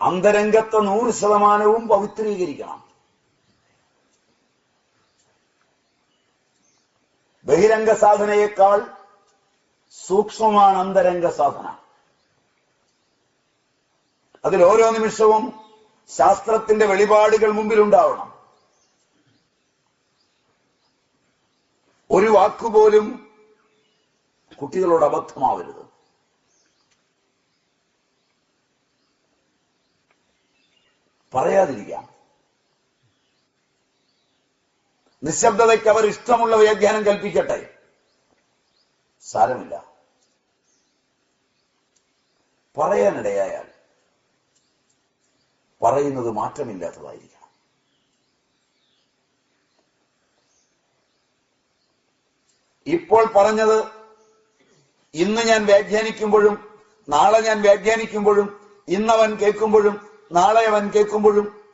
അന്തരംഗത്തെ നൂറ് ശതമാനവും പവിത്രീകരിക്കണം. ബഹിരംഗ സാധനയേക്കാൾ സൂക്ഷ്മമാണ് അന്തരംഗ സാധന. അതിൽ ഓരോ നിമിഷവും ശാസ്ത്രത്തിന്റെ വെളിപാടുകൾ മുമ്പിലുണ്ടാവണം. ഒരു വാക്കുപോലും കുട്ടികളോട് അബദ്ധമാവരുത്. പറയാതിരിക്കാം. നിശബ്ദതയ്ക്ക് അവർ ഇഷ്ടമുള്ള വ്യാഖ്യാനം കൽപ്പിക്കട്ടെ. സാരമില്ല. പറയാനിടയായാൽ പറയുന്നത് മാറ്റമില്ലാത്തതായിരിക്കണം. ഇപ്പോൾ പറഞ്ഞത് ഇന്ന് ഞാൻ വ്യാഖ്യാനിക്കുമ്പോഴും നാളെ ഞാൻ വ്യാഖ്യാനിക്കുമ്പോഴും ഇന്നവൻ കേൾക്കുമ്പോഴും നാളെ അവൻ കേൾക്കുമ്പോഴും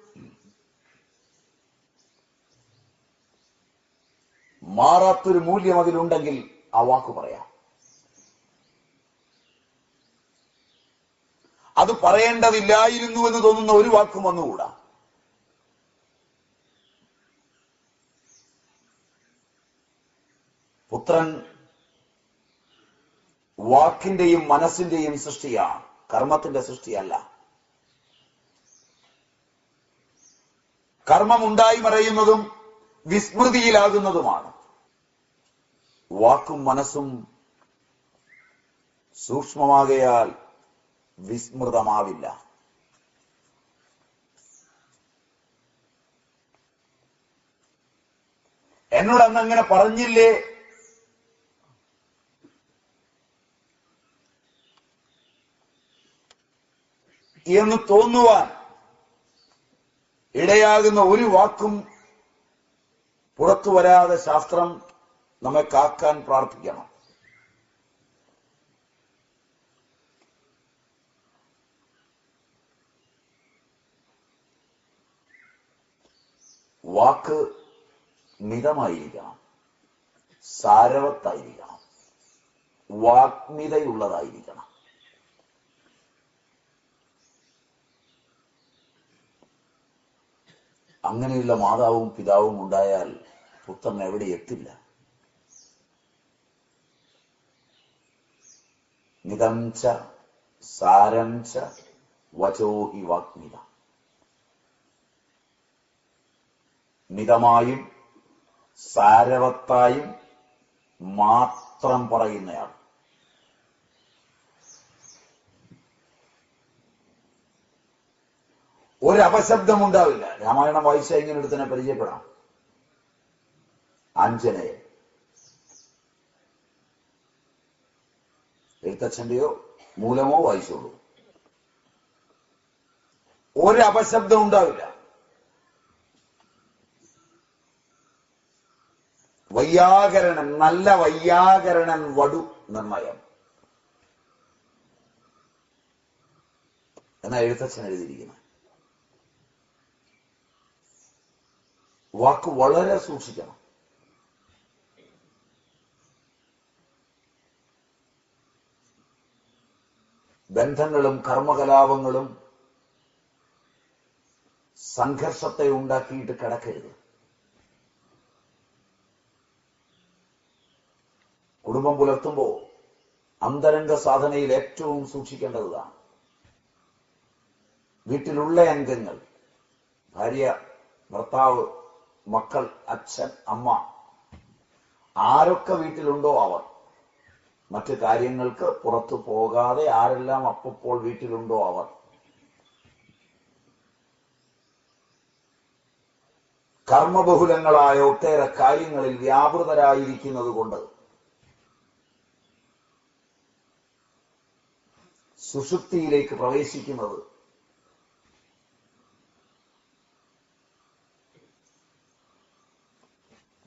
മാറാത്തൊരു മൂല്യം അതിലുണ്ടെങ്കിൽ ആ വാക്ക് പറയാം. അത് പറയേണ്ടതില്ലായിരുന്നു എന്ന് തോന്നുന്ന ഒരു വാക്കും വന്നുകൂടാ. പുത്രൻ വാക്കിന്റെയും മനസ്സിന്റെയും സൃഷ്ടിയാണ് കർമ്മത്തിന്റെ സൃഷ്ടിയല്ല. കർമ്മമുണ്ടായി മറയുന്നതും വിസ്മൃതിയിലാകുന്നതുമാണ്. വാക്കും മനസ്സും സൂക്ഷ്മമാകയാൽ വിസ്മൃതമാവില്ല. എന്നോട് അന്ന് അങ്ങനെ പറഞ്ഞില്ലേ? എന്ന് തോന്നുവാൻ ഇടയാകുന്ന ഒരു വാക്കും പുറത്തു വരാതെ ശാസ്ത്രം നമ്മെ കാക്കാൻ പ്രാർത്ഥിക്കണം. വാക്ക് മിതമായിരിക്കണം. സാരവത്തായിരിക്കണം. വാഗ്മിതയുള്ളതായിരിക്കണം. അങ്ങനെയുള്ള മാതാവും പിതാവും ഉണ്ടായാൽ പുത്രൻ എവിടെ എത്തില്ല. നിതംച ച സാരം ച വചോ ഹി വാഗ്മിത. മിതമായും സാരവത്തായും മാത്രം പറയുന്നയാൾ. ഒരു അപശബ്ദം ഉണ്ടാവില്ല രാമായണം വായിച്ച ഇങ്ങനെ തന്നെ പരിചയപ്പെടാം? ആഞ്ജനേയൻ. എഴുത്തച്ഛന്റെയോ മൂലമോ വായിച്ചോളൂ. ഒരു അപശബ്ദം ഉണ്ടാവില്ല വയ്യാകരണൻ നല്ല വയ്യാകരണൻ വടു നിർണയം. എന്നാ എഴുത്തച്ഛൻ എഴുതിയിരിക്കുന്നത്? വാക്ക് വളരെ സൂക്ഷിക്കണം. ബന്ധങ്ങളും കർമ്മകലാപങ്ങളും സംഘർഷത്തെ ഉണ്ടാക്കിയിട്ട് കിടക്കരുത്. കുടുംബം പുലർത്തുമ്പോൾ അന്തരംഗ സാധനയിൽ ഏറ്റവും സൂക്ഷിക്കേണ്ടതാണ്. വീട്ടിലുള്ള അംഗങ്ങൾ ഭാര്യ ഭർത്താവ് മക്കൾ അച്ഛൻ അമ്മ. ആരൊക്കെ വീട്ടിലുണ്ടോ അവർ? മറ്റു കാര്യങ്ങൾക്ക് പുറത്തു പോകാതെ ആരെല്ലാം അപ്പപ്പോൾ വീട്ടിലുണ്ടോ അവർ? കർമ്മബഹുലങ്ങളായ ഒട്ടേറെ കാര്യങ്ങളിൽ വ്യാപൃതരായിരിക്കുന്നത് കൊണ്ട് സുഷുപ്തിയിലേക്ക് പ്രവേശിക്കുന്നത്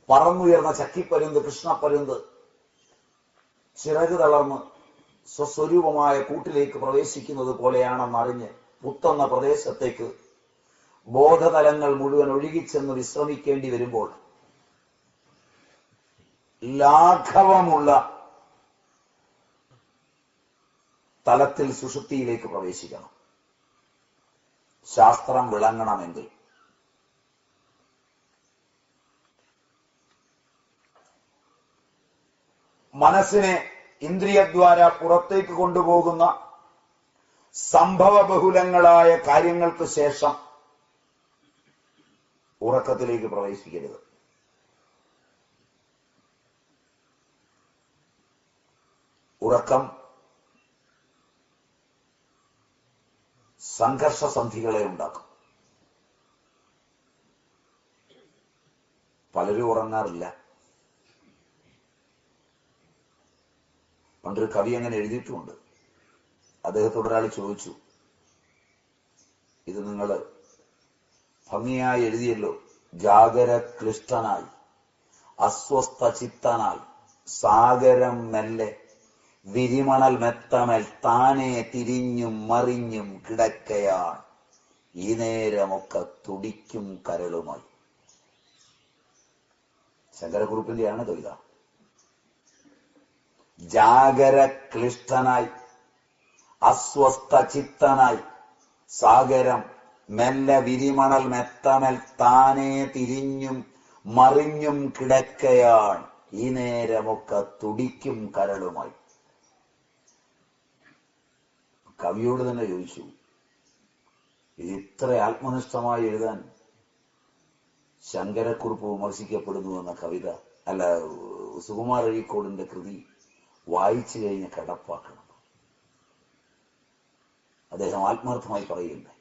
പറന്നുയർന്ന ചക്കിപ്പരുന്ത് കൃഷ്ണപ്പരുന്ത്. ചിറക് തളർന്ന് സ്വസ്വരൂപമായ കൂട്ടിലേക്ക് പ്രവേശിക്കുന്നത് പോലെയാണെന്നറിഞ്ഞ് പുത്തന്ന പ്രദേശത്തേക്ക് ബോധതലങ്ങൾ മുഴുവൻ ഒഴുകിച്ചെന്ന് വിശ്രമിക്കേണ്ടി വരുമ്പോൾ ലാഘവമുള്ള തലത്തിൽ സുഷുപ്തിയിലേക്ക് പ്രവേശിക്കണം. ശാസ്ത്രം വിളങ്ങണമെങ്കിൽ മനസ്സിനെ ഇന്ദ്രിയദ്വാര പുറത്തേക്ക് കൊണ്ടുപോകുന്ന സംഭവ ബഹുലങ്ങളായ കാര്യങ്ങൾക്ക് ശേഷം ഉറക്കത്തിലേക്ക് പ്രവേശിക്കരുത്. ഉറക്കം സംഘർഷസന്ധികളെ ഉണ്ടാക്കും. പലരും ഉറങ്ങാറില്ല. പണ്ടൊരു കവി അങ്ങനെ എഴുതിയിട്ടുമുണ്ട്. അദ്ദേഹത്തോട് ഒരാൾ ചോദിച്ചു ഇത് നിങ്ങൾ ഭംഗിയായി എഴുതിയല്ലോ. ജാഗര ക്ലിഷ്ടനായി അസ്വസ്ഥ ചിത്തനായി സാഗരം മെല്ലെ വിരിമണൽ മെത്തമൽ താനെ തിരിഞ്ഞും മറിഞ്ഞും കിടക്കയാൾ ഈ നേരമൊക്കെ തുടിക്കും കരളുമായി. ശങ്കരക്കുറുപ്പിന്റെയാണ് കവിത? ജാഗര ക്ലിഷ്ടനായി അസ്വസ്ഥ ചിത്തനായി സാഗരം മെല്ലെ വിരിമണൽ മെത്തമൽ താനേ തിരിഞ്ഞും മറിഞ്ഞും കിടക്കയാണ്. ഈ നേരമൊക്കെ തുടിക്കും കരളുമായി. കവിയോട് തന്നെ ചോദിച്ചു ഇത് ഇത്ര ആത്മനിഷ്ഠമായി എഴുതാൻ ശങ്കരക്കുറിപ്പ് വിമർശിക്കപ്പെടുന്നു എന്ന കവിത അല്ല സുകുമാർ അഴീക്കോടിന്റെ കൃതി വായിച്ചു കഴിഞ്ഞ് കിടപ്പാക്കണം. അദ്ദേഹം ആത്മാർത്ഥമായി പറയുന്നത്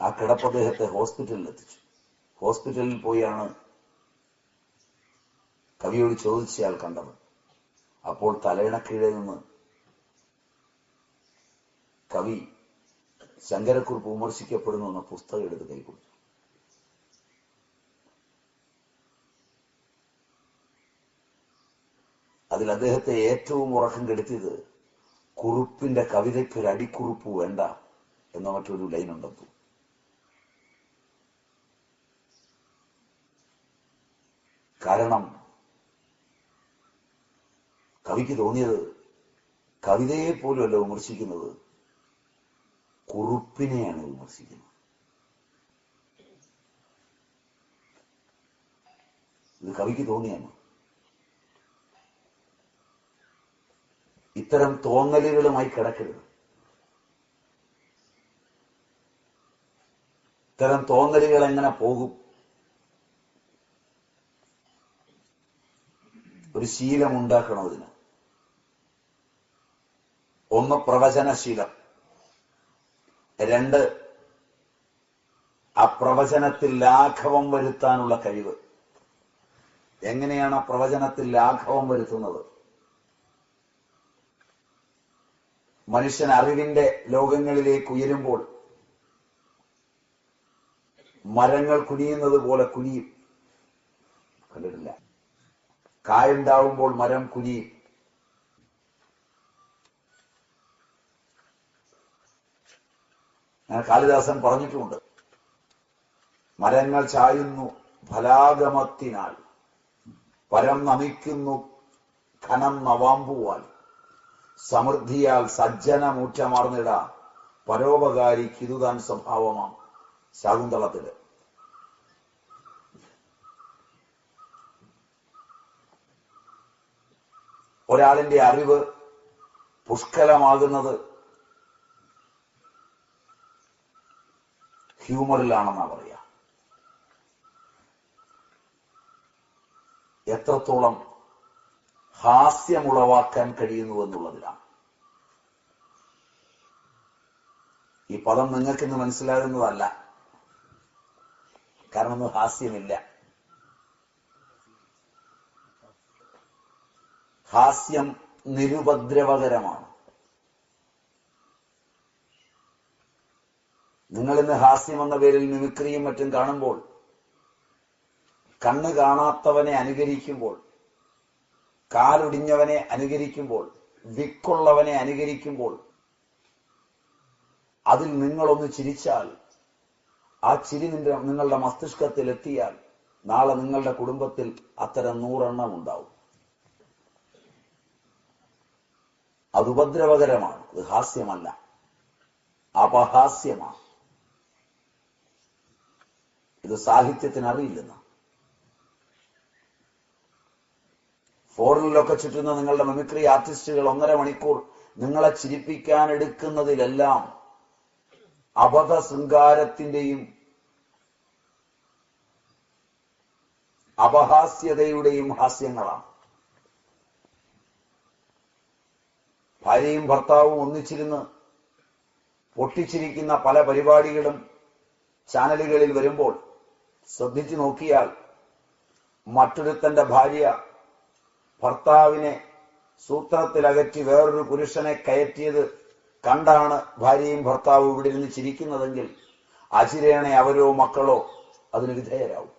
ആ കിടപ്പ് അദ്ദേഹത്തെ ഹോസ്പിറ്റലിൽ എത്തിച്ചു ഹോസ്പിറ്റലിൽ പോയാണ് കവിയോട് ചോദിച്ചയാൾ കണ്ടത്. അപ്പോൾ തലയിണക്കീഴിൽ നിന്ന് കവി ശങ്കരക്കുറിപ്പ് വിമർശിക്കപ്പെടുന്നു എന്ന പുസ്തകം എടുത്ത് കൈകൊടുത്തു അതിൽ അദ്ദേഹത്തെ ഏറ്റവും ഉറക്കം കെടുത്തിയത് കുറുപ്പിന്റെ കവിതയ്ക്ക് ഒരു അടിക്കുറിപ്പ് വേണ്ട എന്ന മറ്റൊരു ലൈൻ ഉണ്ടെത്തു കാരണം കവിക്ക് തോന്നിയത് കവിതയെ പോലുമല്ല വിമർശിക്കുന്നത് കുറുപ്പിനെയാണ് വിമർശിക്കുന്നത്. ഇത് കവിക്ക് തോന്നിയാണ്. ഇത്തരം തോന്നലുകളുമായി കിടക്കരുത്. ഇത്തരം തോന്നലുകൾ എങ്ങനെ പോകും? ഒരു ശീലം ഉണ്ടാക്കണം അതിന്? ഒന്ന് പ്രവചനശീലം. രണ്ട് ആ പ്രവചനത്തിൽ ലാഘവം വരുത്താനുള്ള കഴിവ്. എങ്ങനെയാണ് ആ പ്രവചനത്തിൽ ലാഘവം വരുത്തുന്നത്? മനുഷ്യൻ അറിവിന്റെ ലോകങ്ങളിലേക്ക് ഉയരുമ്പോൾ മരങ്ങൾ കുനിയുന്നത് പോലെ കുനിയും. കണ്ടിട്ടില്ല. കായുണ്ടാവുമ്പോൾ മരം കുനിയും. ഞാൻ കാളിദാസൻ പറഞ്ഞിട്ടുമുണ്ട് മരങ്ങൾ ചായുന്നു ഫലാഗമത്തിനാൽ. പരം നമിക്കുന്നു ഖനം നവാമ്പുവാൽ സമൃദ്ധിയാൽ സജ്ജന സജ്ജനമൂറ്റമാർന്നിട പരോപകാരി കിതുതാൻ സ്വഭാവമാണ് ശാകുന്തളത്തിൽ. ഒരാളിന്റെ അറിവ് പുഷ്കലമാകുന്നത് ഹ്യൂമറിലാണെന്നാ പറയാ. എത്രത്തോളം ഹാസ്യമുളവാക്കാൻ കഴിയുന്നു എന്നുള്ളതിലാണ് ഈ പദം നിങ്ങൾക്കിന്ന് മനസ്സിലാകുന്നതല്ല. കാരണം ഹാസ്യമില്ല. ഹാസ്യം നിരുപദ്രവകരമാണ്. നിങ്ങൾ ഇന്ന് ഹാസ്യം എന്ന പേരിൽ മിമിക്രിയും മറ്റും കാണുമ്പോൾ കണ്ണ് കാണാത്തവനെ അനുകരിക്കുമ്പോൾ കാലൊടിഞ്ഞവനെ അനുകരിക്കുമ്പോൾ വിക്കുള്ളവനെ അനുകരിക്കുമ്പോൾ അതിൽ നിങ്ങളൊന്ന് ചിരിച്ചാൽ ആ ചിരി നിന്റെ നിങ്ങളുടെ മസ്തിഷ്കത്തിൽ എത്തിയാൽ നാളെ നിങ്ങളുടെ കുടുംബത്തിൽ അത്തരം നൂറെണ്ണം ഉണ്ടാവും. അത് ഉപദ്രവകരമാണ്. അത് ഹാസ്യമല്ല. അപഹാസ്യമാണ്. ഇത് സാഹിത്യത്തിന് അറിയില്ലെന്ന് ഫോറിനിലൊക്കെ ചുറ്റുന്ന നിങ്ങളുടെ മെമിക്രി ആർട്ടിസ്റ്റുകൾ ഒന്നര മണിക്കൂർ നിങ്ങളെ ചിരിപ്പിക്കാൻ എടുക്കുന്നതിലെല്ലാം അബദ്ധ ശൃംഗാരത്തിന്റെയും അപഹാസ്യതയുടെയും ഹാസ്യങ്ങളാണ്. ഭാര്യയും ഭർത്താവും ഒന്നിച്ചിരുന്ന് പൊട്ടിച്ചിരിക്കുന്ന പല പരിപാടികളും ചാനലുകളിൽ വരുമ്പോൾ ശ്രദ്ധിച്ചു നോക്കിയാൽ മറ്റൊരുത്തന്റെ ഭാര്യ ഭർത്താവിനെ സൂത്രത്തിലകറ്റി വേറൊരു പുരുഷനെ കയറ്റിയത് കണ്ടാണ് ഭാര്യയും ഭർത്താവും ഇവിടെ ഇരുന്ന് ചിരിക്കുന്നതെങ്കിൽ അചിരേണെ അവരോ മക്കളോ അതിന് വിധേയരാവും.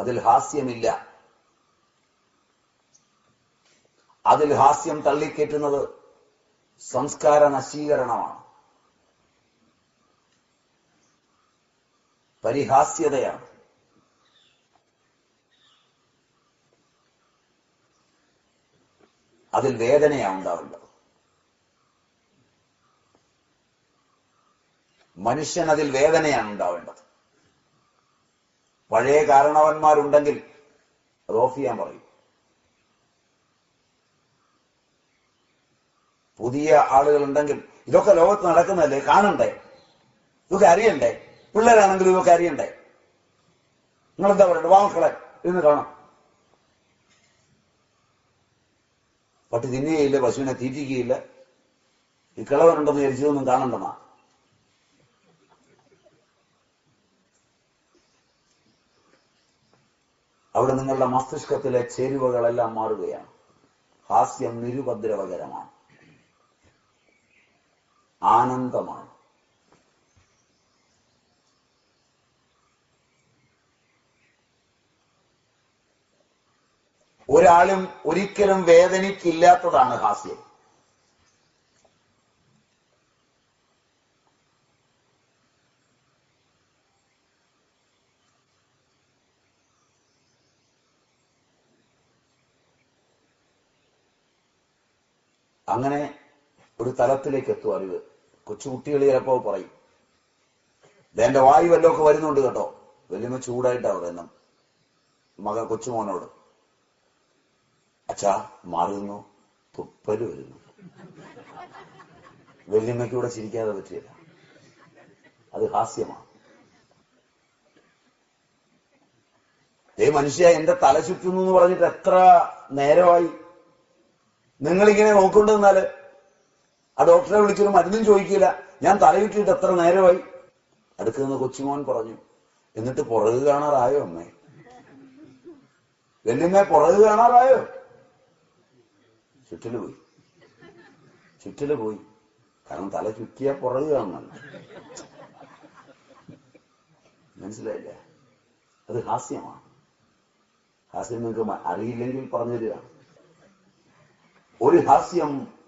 അതിൽ ഹാസ്യമില്ല. അതിൽ ഹാസ്യം തള്ളിക്കേറ്റുന്നത് സംസ്കാര നശീകരണമാണ്. പരിഹാസ്യതയാണ്. അതിൽ വേദനയാണ് ഉണ്ടാവുന്നത്. മനുഷ്യൻ അതിൽ വേദനയാണ് ഉണ്ടാവേണ്ടത്. പഴയ കാരണവന്മാരുണ്ടെങ്കിൽ അത് ചെയ്യാൻ പറയും. പുതിയ ആളുകളുണ്ടെങ്കിൽ ഇതൊക്കെ ലോകത്ത് നടക്കുന്നതല്ലേ? കാണണ്ടേ? ഇതൊക്കെ അറിയണ്ടേ? പിള്ളേരാണെങ്കിലും ഇതൊക്കെ അറിയണ്ടേ? നിങ്ങളെന്താ പറയണ്ട? വാ മക്കളെ കാണാം. പട്ടി തിന്നുകയില്ല പശുവിനെ തീറ്റിക്കുകയില്ല. ഈ കിളവനുണ്ടെന്ന് ധരിച്ചതൊന്നും കാണണ്ടെന്നാ. അവിടെ നിങ്ങളുടെ മസ്തിഷ്കത്തിലെ ചേരുവകളെല്ലാം മാറുകയാണ്. ഹാസ്യം നിരുപദ്രവകരമാണ്. ആനന്ദമാണ്. ഒരാളും ഒരിക്കലും വേദനിക്കില്ലാത്തതാണ് ഹാസ്യം. അങ്ങനെ ഒരു തലത്തിലേക്ക് എത്തും അറിവ്. കൊച്ചുകുട്ടികൾ ചിലപ്പോ പറയും എന്റെ വായു വല്ലതൊക്കെ വരുന്നുണ്ട് കേട്ടോ. വലിയ ചൂടായിട്ടാ പറയുന്നത്. മക കൊച്ചുമോനോട്. അച്ഛാ മാറുന്നു തുപ്പൽ വരുന്നു. വല്യമ്മയ്ക്ക് കൂടെ ചിരിക്കാതെ പറ്റിയില്ല അത് ഹാസ്യമാണ് ഏ മനുഷ്യ എന്റെ തല ചുറ്റുന്നു എന്ന് പറഞ്ഞിട്ട് എത്ര നേരമായി നിങ്ങളിങ്ങനെ നോക്കൊണ്ടിരുന്നാൽ ആ ഡോക്ടറെ വിളിച്ചൊരു മരുന്നും ചോദിക്കില്ല. ഞാൻ തലയുറ്റിട്ട് എത്ര നേരമായി? അടുക്കുന്ന കൊച്ചുമോൻ പറഞ്ഞു എന്നിട്ട് പുറകു കാണാറായോ അമ്മേ? വല്യമ്മ പുറകു കാണാറായോ? ചുറ്റിൽ പോയി. ചുറ്റിൽ പോയി. കാരണം തല ചുറ്റിയ പുറകു കാണണം. മനസ്സിലായില്ല? അത് ഹാസ്യമാണ് ഹാസ്യം നിങ്ങൾക്ക് അറിയില്ലെങ്കിൽ പറഞ്ഞു ഒരു ഹാസ്യം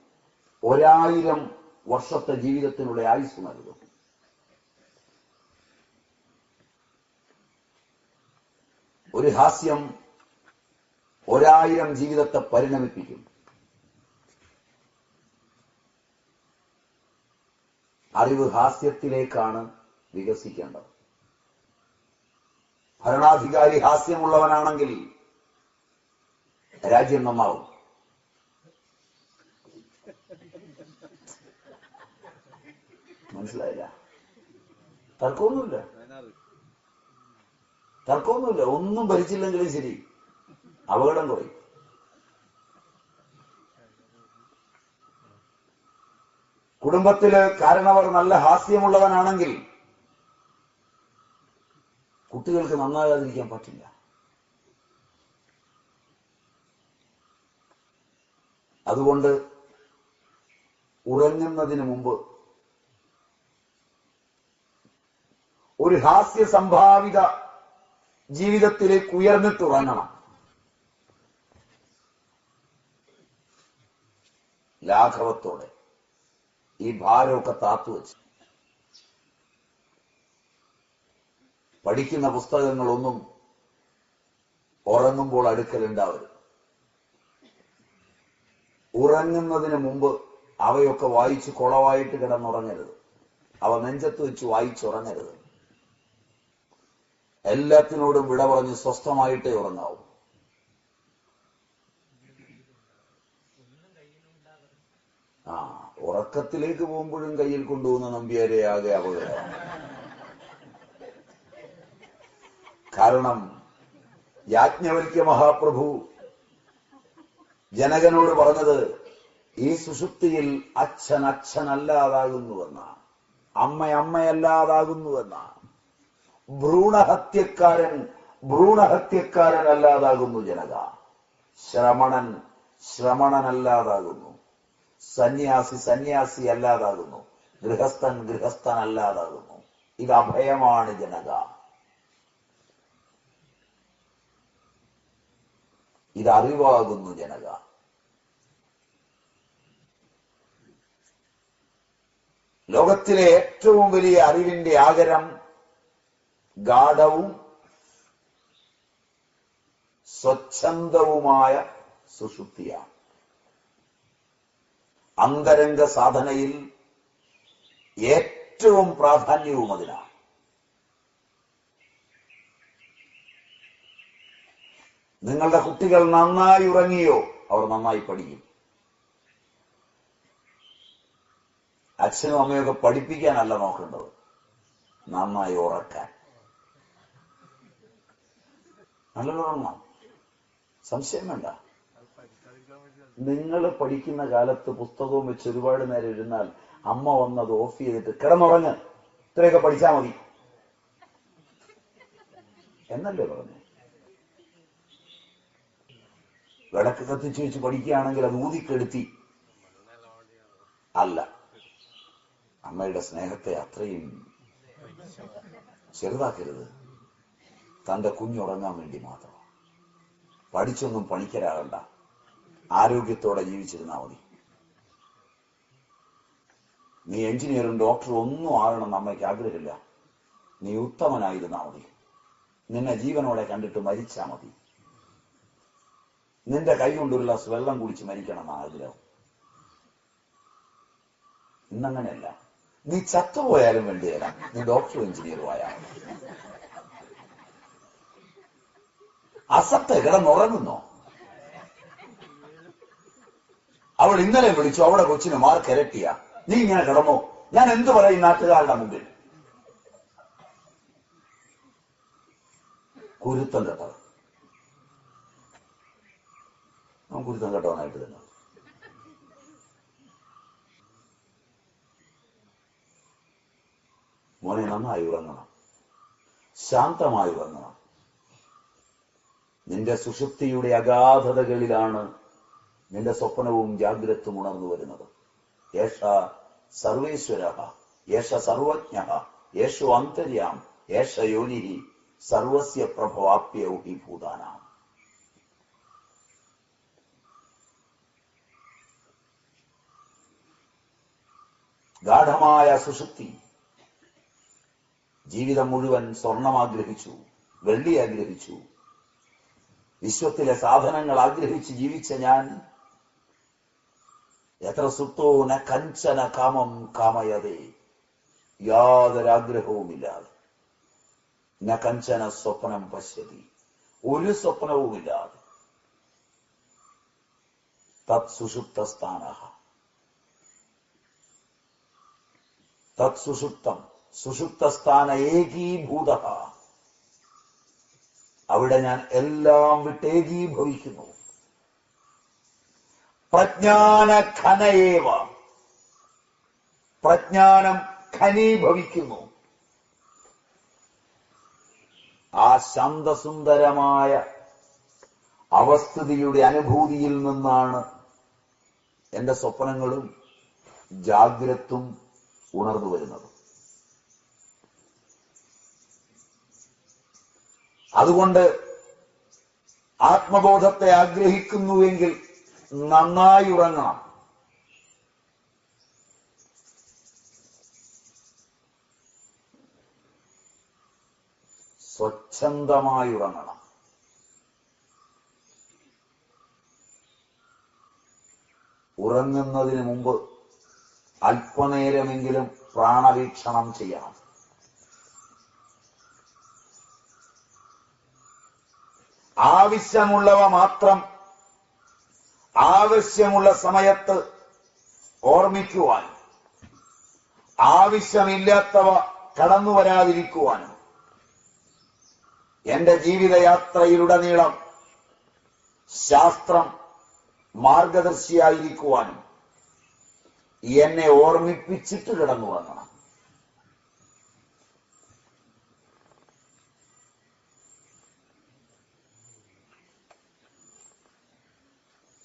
ഒരായിരം വർഷത്തെ ജീവിതത്തിനുള്ള ആയുസ് നൽകും. ഒരു ഹാസ്യം ഒരായിരം ജീവിതത്തെ പരിണമിപ്പിക്കും. അറിവ് ഹാസ്യത്തിലേക്കാണ് വികസിക്കേണ്ടത്. ഭരണാധികാരി ഹാസ്യമുള്ളവനാണെങ്കിൽ രാജ്യം നന്നാവും മനസ്സിലായില്ല? തർക്കമൊന്നുമില്ല. തർക്കമൊന്നുമില്ല. ഒന്നും ഭരിച്ചില്ലെങ്കിലും ശരി. അപകടം കുറയും. കുടുംബത്തിൽ കാരണവർ നല്ല ഹാസ്യമുള്ളവനാണെങ്കിൽ കുട്ടികൾക്ക് നന്നാകാതിരിക്കാൻ പറ്റില്ല. അതുകൊണ്ട് ഉറങ്ങുന്നതിന് മുമ്പ് ഒരു ഹാസ്യ സംഭാവിത ജീവിതത്തിലേക്ക് ഉയർന്നിട്ടുറങ്ങണം. ലാഘവത്തോടെ. ഈ ഭാരമൊക്കെ താത്തു വെച്ച്. പഠിക്കുന്ന പുസ്തകങ്ങളൊന്നും ഉറങ്ങുമ്പോൾ അടുക്കലുണ്ടാവരുത്. ഉറങ്ങുന്നതിന് മുമ്പ് അവയൊക്കെ വായിച്ച് കുളവായിട്ട് കിടന്നുറങ്ങരുത്. അവ നെഞ്ചത്ത് വെച്ച് വായിച്ചുറങ്ങരുത്. എല്ലാത്തിനോടും വിട പറഞ്ഞ് സ്വസ്ഥമായിട്ടേ ഉറങ്ങാവൂ ആ ഉറക്കത്തിലേക്ക് പോകുമ്പോഴും കയ്യിൽ കൊണ്ടുപോകുന്ന നമ്പ്യാരെ ആകെ അപകടം. കാരണം യാജ്ഞവൽക്യ മഹാപ്രഭു ജനകനോട് പറഞ്ഞത് ഈ സുഷുപ്തിയിൽ അച്ഛൻ അച്ഛനല്ലാതാകുന്നുവെന്ന അമ്മ അമ്മയല്ലാതാകുന്നുവെന്ന ഭ്രൂണഹത്യക്കാരൻ ഭ്രൂണഹത്യക്കാരനല്ലാതാകുന്നു ജനക. ശ്രമണൻ ശ്രമണനല്ലാതാകുന്നു. സന്യാസി സന്യാസി അല്ലാതാകുന്നു. ഗൃഹസ്ഥൻ ഗൃഹസ്ഥൻ അല്ലാതാകുന്നു ഇത് അഭയമാണ് ജനക ഇത് അറിവാകുന്നു ജനക ലോകത്തിലെ ഏറ്റവും വലിയ അറിവിന്റെ ആഗരം ഗാഠവും സ്വച്ഛന്തവുമായ സുഷുപ്തിയാണ് അന്തരംഗ സാധനയിൽ ഏറ്റവും പ്രാധാന്യവും അതിനാണ്. നിങ്ങളുടെ കുട്ടികൾ നന്നായി ഉറങ്ങിയോ? അവർ നന്നായി പഠിക്കും. അച്ഛനും അമ്മയൊക്കെ പഠിപ്പിക്കാനല്ല നോക്കേണ്ടത്. നന്നായി ഉറക്കാൻ. നല്ലൊരു ഉറങ്ങാം സംശയം വേണ്ട. നിങ്ങൾ പഠിക്കുന്ന കാലത്ത് പുസ്തകവും വെച്ച് ഒരുപാട് നേരം ഇരുന്നാൽ അമ്മ വന്നത് ഓഫ് ചെയ്തിട്ട് കിടന്നുറങ്ങ്. ഇത്രയൊക്കെ പഠിച്ചാൽ മതി. എന്നല്ലേ പറഞ്ഞു? വിളക്ക് കത്തിച്ചു വെച്ച് പഠിക്കുകയാണെങ്കിൽ അത് ഊതിക്കെടുത്തി. അല്ല. അമ്മയുടെ സ്നേഹത്തെ അത്രയും ചെറുതാക്കരുത്. തന്റെ കുഞ്ഞുറങ്ങാൻ വേണ്ടി മാത്രം. പഠിച്ചൊന്നും പണിക്കരാകണ്ട. ആരോഗ്യത്തോടെ ജീവിച്ചിരുന്നാൽ മതി. നീ എഞ്ചിനീയറും ഡോക്ടറും ഒന്നും ആകണമെന്ന് അമ്മയ്ക്ക് ആഗ്രഹമില്ല. നീ ഉത്തമനായിരുന്നാ മതി. നിന്നെ ജീവനോടെ കണ്ടിട്ട് മരിച്ചാ മതി. നിന്റെ കൈ കൊണ്ടൊരു ഗ്ലാസ് വെള്ളം കുടിച്ച് മരിക്കണം ആഗ്രഹം. ഇന്നങ്ങനെയല്ല. നീ ചത്തുപോയാലും വേണ്ടിയല്ല. നീ ഡോക്ടറും എഞ്ചിനീയറും ആയാൽ അസത്തെ കിടന്നുറങ്ങുന്നോ? അവൾ ഇന്നലെ വിളിച്ചു അവിടെ കൊച്ചിന് മാർക്ക് ഇരട്ടിയ. നീ ഇങ്ങനെ കിടന്നോ. ഞാൻ എന്തു പറയും നാട്ടുകാരുടെ മുമ്പിൽ? കുരുത്തം കേട്ടത് അവൻ കുരുത്തം കേട്ടവനായിട്ട് തന്നെ മോനെ നന്നായി ഉറങ്ങണം. ശാന്തമായി ഉറങ്ങണം. നിന്റെ സുഷുപ്തിയുടെ അഗാധതകളിലാണ് നിന്റെ സ്വപ്നവും ജാഗ്രതും ഉണർന്നു വരുന്നത്. യേശ സർവേശ്വര യേശ സർവജ്ഞ യേശു അന്തര്യാം യേശ യോനിരി സർവസ്യ പ്രഭവാപ്യൗഹി ഭൂതാനാം ഗാഠമായ സുഷുപ്തി ജീവിതം മുഴുവൻ സ്വർണം ആഗ്രഹിച്ചു വെള്ളി ആഗ്രഹിച്ചു. വിശ്വത്തിലെ സാധനങ്ങൾ ആഗ്രഹിച്ച് ജീവിച്ച ഞാൻ എത്ര സുപ്തോ ന കഞ്ചന കാമം കാമയതേ. യാതൊരാഗ്രഹവുമില്ലാതെ. ന കഞ്ചന സ്വപ്നം പശ്യതി. ഒരു സ്വപ്നവുമില്ലാതെ. തത് സുഷുപ്ത സ്ഥാന തത് സുഷുപ്തം. സുഷുപ്തസ്ഥാന ഏകീഭൂത. അവിടെ ഞാൻ എല്ലാം വിട്ടേകീഭവിക്കുന്നു. പ്രജ്ഞാന ഖനയേവ പ്രജ്ഞാനം ഖനീഭവിക്കുന്നു ആ ശാന്തസുന്ദരമായ അവസ്ഥിതിയുടെ അനുഭൂതിയിൽ നിന്നാണ് എന്റെ സ്വപ്നങ്ങളും ജാഗ്രത്തും ഉണർന്നു വരുന്നത്. അതുകൊണ്ട് ആത്മബോധത്തെ ആഗ്രഹിക്കുന്നുവെങ്കിൽ നന്നായി ഉറങ്ങണം. സ്വച്ഛന്തമായി ഉറങ്ങണം. ഉറങ്ങുന്നതിന് മുമ്പ് അല്പനേരമെങ്കിലും പ്രാണവീക്ഷണം ചെയ്യണം. ആവശ്യമുള്ളവ മാത്രം ആവശ്യമുള്ള സമയത്ത് ഓർമ്മിക്കുവാനും ആവശ്യമില്ലാത്തവ കടന്നു വരാതിരിക്കുവാനും എന്റെ ജീവിതയാത്രയിലുടനീളം ശാസ്ത്രം മാർഗദർശിയായിരിക്കുവാനും എന്നെ ഓർമ്മിപ്പിച്ചിട്ട് കിടന്നു വരണം.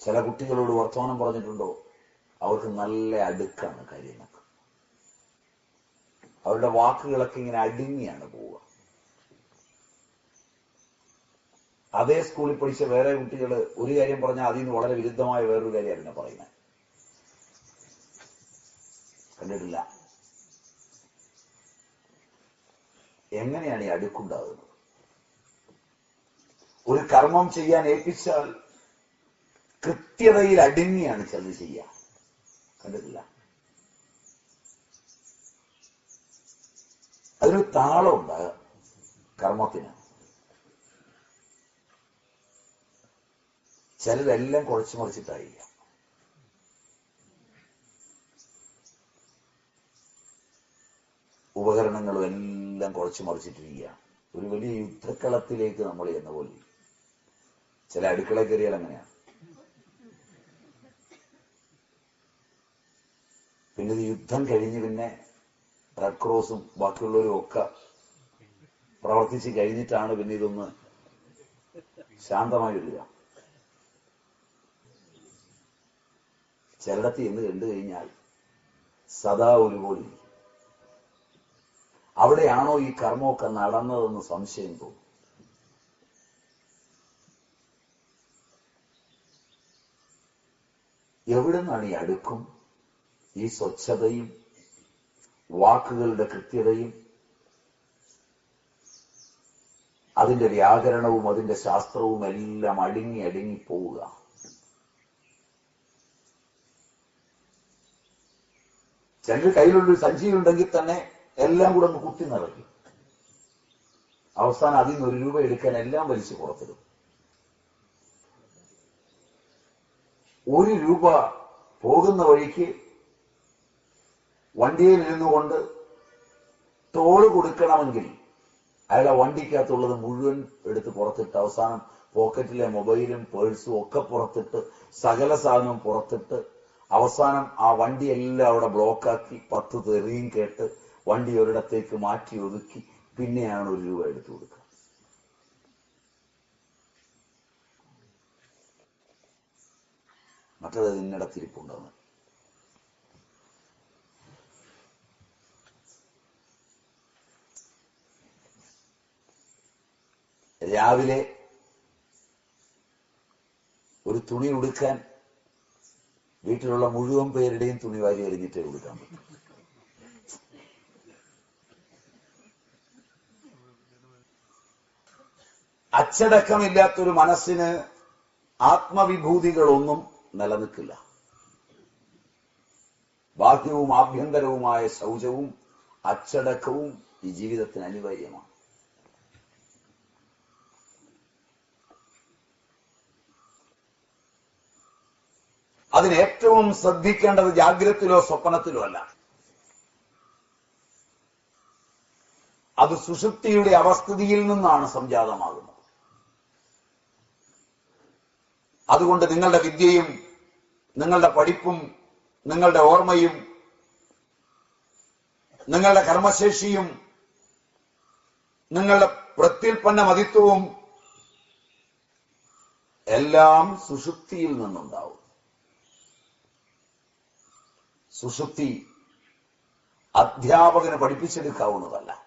ചില കുട്ടികളോട് വർത്തമാനം പറഞ്ഞിട്ടുണ്ടോ? അവർക്ക് നല്ല അടുക്കാണ് കാര്യങ്ങൾക്ക് അവരുടെ വാക്കുകളൊക്കെ ഇങ്ങനെ അടുങ്ങിയാണ് പോവുക. അതേ സ്കൂളിൽ പഠിച്ച വേറെ കുട്ടികൾ ഒരു കാര്യം പറഞ്ഞാൽ അതിൽ നിന്ന് വളരെ വിരുദ്ധമായ വേറൊരു കാര്യമാണ് പറയുന്നത്. കണ്ടിട്ടില്ല. എങ്ങനെയാണ് ഈ അടുക്കുണ്ടാകുന്നത്? ഒരു കർമ്മം ചെയ്യാൻ ഏൽപ്പിച്ചാൽ കൃത്യതയിൽ അടിങ്ങിയാണ് ചിലത് ചെയ്യുക കണ്ടിട്ടില്ല? അതൊരു താളമുണ്ട് കർമ്മത്തിന്. ചിലരെല്ലാം കുഴച്ചു മറിച്ചിട്ടായി. ഉപകരണങ്ങളും എല്ലാം കുഴച്ചു മറിച്ചിട്ടിരിക്കുക. ഒരു വലിയ യുദ്ധക്കളത്തിലേക്ക് നമ്മൾ എന്ന പോലെ. ചില അടുക്കള കയറിയാൽ അങ്ങനെയാണ് പിന്നെ യുദ്ധം കഴിഞ്ഞ് പിന്നെ റെഡ് ക്രോസും ബാക്കിയുള്ളവരും ഒക്കെ പ്രവർത്തിച്ച് കഴിഞ്ഞിട്ടാണ് പിന്നെ ഇതൊന്ന് ശാന്തമായി വരിക. ചിലടത്ത് എന്ന് കണ്ടു കഴിഞ്ഞാൽ സദാ ഒരുപോലെ. അവിടെയാണോ ഈ കർമ്മമൊക്കെ നടന്നതെന്ന് സംശയം തോന്നും. എവിടെ നിന്നാണ് ഈ അടുക്കും? ഈ സ്വച്ഛതയും വാക്കുകളുടെ കൃത്യതയും അതിന്റെ വ്യാകരണവും അതിന്റെ ശാസ്ത്രവും എല്ലാം അടുങ്ങി അടുങ്ങി പോവുക. ചിലർ കയ്യിലുള്ളൊരു സഞ്ചിയുണ്ടെങ്കിൽ തന്നെ എല്ലാം കൂടെ ഒന്ന് കുത്തി നിറയ്ക്കും. അവസാനം അതിൽ നിന്ന് ഒരു രൂപ എടുക്കാൻ എല്ലാം വലിച്ചു പുറത്തിടും ഒരു രൂപ പോകുന്ന വഴിക്ക് വണ്ടിയിൽ ഇരുന്നു കൊണ്ട് ടോൾ കൊടുക്കണമെങ്കിൽ അയാളെ വണ്ടിക്കകത്തുള്ളത് മുഴുവൻ എടുത്ത് പുറത്തിട്ട് അവസാനം പോക്കറ്റിലെ മൊബൈലും പേഴ്സും ഒക്കെ പുറത്തിട്ട് സകല സാധനവും പുറത്തിട്ട് അവസാനം ആ വണ്ടി എല്ലാം അവിടെ ബ്ലോക്കാക്കി പത്ത് തെറിയും കേട്ട് വണ്ടി ഒരിടത്തേക്ക് മാറ്റി ഒതുക്കി പിന്നെയാണ് ഒരു രൂപ എടുത്തു കൊടുക്കുക. മറ്റത് നിന്നിടത്തിരിപ്പുണ്ടെന്ന് രാവിലെ ഒരു തുണി ഉടുക്കാൻ വീട്ടിലുള്ള മുഴുവൻ പേരുടെയും തുണി വാരി എറിഞ്ഞിട്ടേ ഉടുക്കാൻ അച്ചടക്കമില്ലാത്തൊരു മനസ്സിന് ആത്മവിഭൂതികളൊന്നും നിലനിൽക്കില്ല. ബാഹ്യവും ആഭ്യന്തരവുമായ ശൗചവും അച്ചടക്കവും ഈ ജീവിതത്തിന് അനിവാര്യമാണ്. അതിന് ഏറ്റവും ശ്രദ്ധിക്കേണ്ടത് ജാഗ്രതത്തിലോ സ്വപ്നത്തിലോ അല്ല. അത് സുഷുപ്തിയുടെ അവസ്ഥിതിയിൽ നിന്നാണ് സംജാതമാകുന്നത്. അതുകൊണ്ട് നിങ്ങളുടെ വിദ്യയും നിങ്ങളുടെ പഠിപ്പും നിങ്ങളുടെ ഓർമ്മയും നിങ്ങളുടെ കർമ്മശേഷിയും നിങ്ങളുടെ പ്രത്യുൽപ്പന്ന മതിത്വവും എല്ലാം സുഷുപ്തിയിൽ നിന്നുണ്ടാവും. സുഷുപ്തി അധ്യാപകന് പഠിപ്പിച്ചെടുക്കാവുന്നതല്ല.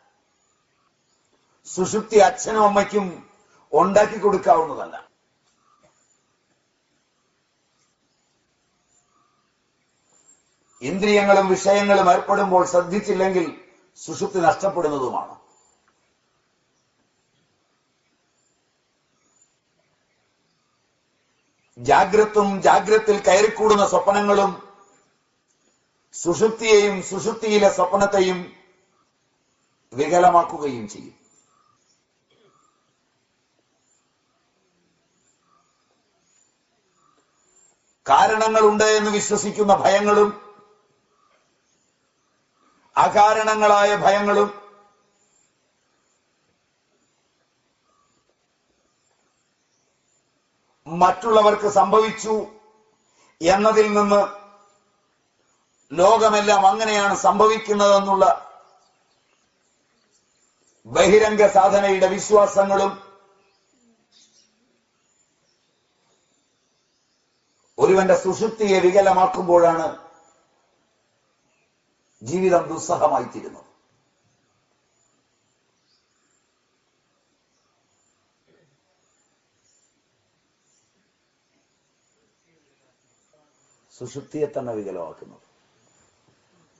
സുഷുപ്തി അച്ഛനും അമ്മയ്ക്കും ഉണ്ടാക്കി കൊടുക്കാവുന്നതല്ല. ഇന്ദ്രിയങ്ങളും വിഷയങ്ങളും ഏർപ്പെടുമ്പോൾ ശ്രദ്ധിച്ചില്ലെങ്കിൽ സുഷുപ്തി നഷ്ടപ്പെടുന്നതുമാണ്. ജാഗ്രത്തും ജാഗ്രത്തിൽ കയറിക്കൂടുന്ന സ്വപ്നങ്ങളും സുഷുപ്തിയെയും സുഷുപ്തിയിലെ സ്വപ്നത്തെയും വികലമാക്കുകയും ചെയ്യും. കാരണങ്ങളുണ്ട് എന്ന് വിശ്വസിക്കുന്ന ഭയങ്ങളും അകാരണങ്ങളായ ഭയങ്ങളും മറ്റുള്ളവർക്ക് സംഭവിച്ചു എന്നതിൽ നിന്ന് ലോകമെല്ലാം അങ്ങനെയാണ് സംഭവിക്കുന്നതെന്നുള്ള ബഹിരംഗ സാധനയുടെ വിശ്വാസങ്ങളും ഒരുവന്റെ സുഷുപ്തിയെ വികലമാക്കുമ്പോഴാണ് ജീവിതം ദുസ്സഹമായി തീരുന്നത് സുഷുപ്തിയെ തന്നെ വികലമാക്കുന്നത്.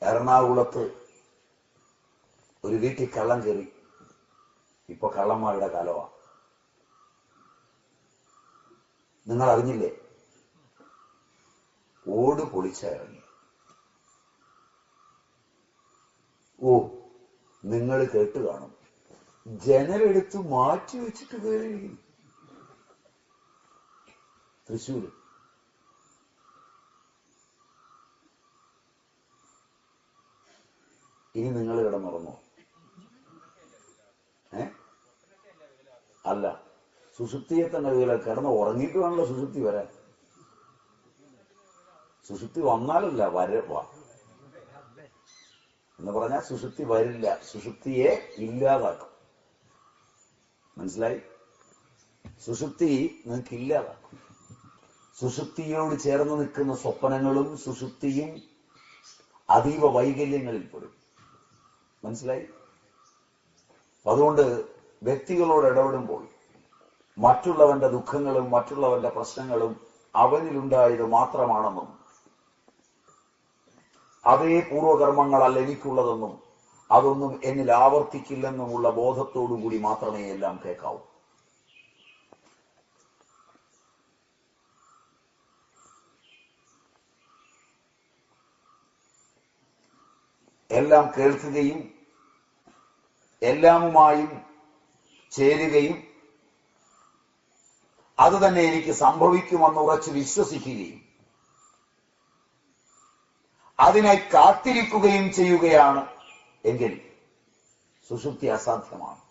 എറണാകുളത്ത് ഒരു വീട്ടിൽ കള്ളം കയറി. ഇപ്പൊ കള്ളന്മാരുടെ കാലമാണ് നിങ്ങൾ അറിഞ്ഞില്ലേ? ഓട് പൊളിച്ച ഇറങ്ങി. ഓ നിങ്ങൾ കേട്ട് കാണും. ജനലെടുത്ത് മാറ്റി വെച്ചിട്ട് കയറി. തൃശ്ശൂര്. ഇനി നിങ്ങൾ കിടന്നുറങ്ങോ ഏ? അല്ല. സുഷുപ്തിയെ തന്നെ വില കിടന്ന് ഉറങ്ങിയിട്ട് വേണമല്ലോ സുഷുപ്തി വരാൻ സുഷുപ്തി വന്നാലല്ല വര എന്ന് പറഞ്ഞാൽ സുഷുപ്തി വരില്ല. സുഷുപ്തിയെ ഇല്ലാതാക്കും. മനസ്സിലായി? സുഷുപ്തി നിങ്ങൾക്ക് ഇല്ലാതാക്കും. സുഷുപ്തിയോട് ചേർന്ന് നിൽക്കുന്ന സ്വപ്നങ്ങളും സുഷുപ്തിയും അതീവ വൈകല്യങ്ങളിൽ പെടും. മനസ്സിലായി? അതുകൊണ്ട് വ്യക്തികളോട് ഇടപെടുമ്പോൾ മറ്റുള്ളവന്റെ ദുഃഖങ്ങളും മറ്റുള്ളവന്റെ പ്രശ്നങ്ങളും അവനിലുണ്ടായത് മാത്രമാണെന്നും അതേ പൂർവകർമ്മങ്ങളല്ല എനിക്കുള്ളതെന്നും അതൊന്നും എന്നിൽ ആവർത്തിക്കില്ലെന്നുമുള്ള ബോധത്തോടുകൂടി മാത്രമേ എല്ലാം കേൾക്കാവൂ. എല്ലാം കേൾക്കുകയും എല്ലാമുമായും ചേരുകയും അത് തന്നെ എനിക്ക് സംഭവിക്കുമെന്ന് ഉറച്ച് വിശ്വസിക്കുകയും അതിനായി കാത്തിരിക്കുകയും ചെയ്യുകയാണ് എങ്കിൽ സുഷുപ്തി അസാധ്യമാണ്.